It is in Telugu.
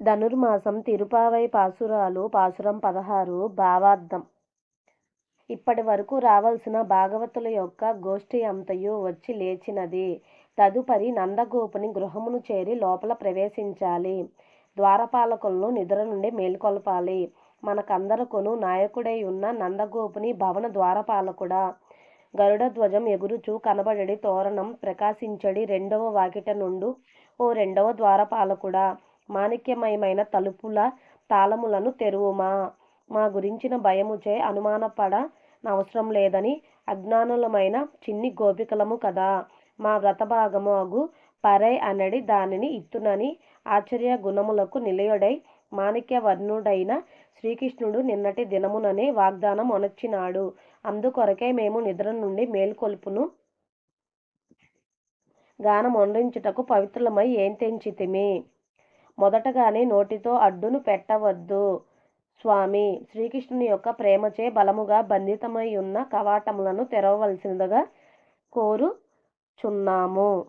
ధనుర్మాసం తిరుపావై పాసురాలు పాసురం పదహారు భావార్థం. ఇప్పటి వరకు రావలసిన భాగవతుల యొక్క గోష్ఠి అంతయు వచ్చి లేచినది. తదుపరి నందగోపుని గృహమును చేరి లోపల ప్రవేశించాలి. ద్వారపాలకులను నిద్ర నుండి మేల్కొల్పాలి. మనకందరకును నాయకుడై ఉన్న నందగోపుని భవన ద్వారపాలకుడా. గరుడ ధ్వజం ఎగురుచూ కనబడడి తోరణం ప్రకాశించడి రెండవ వాకిట నుండు ఓ రెండవ ద్వారపాలకుడా. మాణిక్యమయమైన తలుపుల తాళములను తెరువుమా? మా గురించిన భయముచే అనుమానపడ అవసరం లేదని అజ్ఞానులమైన చిన్ని గోపికలము కదా. మా వ్రతభాగము అగు పరై అనడి దానిని ఇత్తునని ఆశ్చర్య గుణములకు నిలయుడై మాణిక్యవర్ణుడైన శ్రీకృష్ణుడు నిన్నటి దినముననే వాగ్దానం అనొచ్చినాడు. అందుకొరకే మేము నిద్ర నుండి మేల్కొల్పును. గానమొండించుటకు పవిత్రులమై ఏం తెంచితిమి? మొదటగానే నోటితో అడ్డును పెట్టవద్దు. స్వామి శ్రీకృష్ణుని యొక్క ప్రేమచే బలముగా బంధితమై ఉన్న కవాటములను తెరవవలసిందిగా కోరుచున్నాము.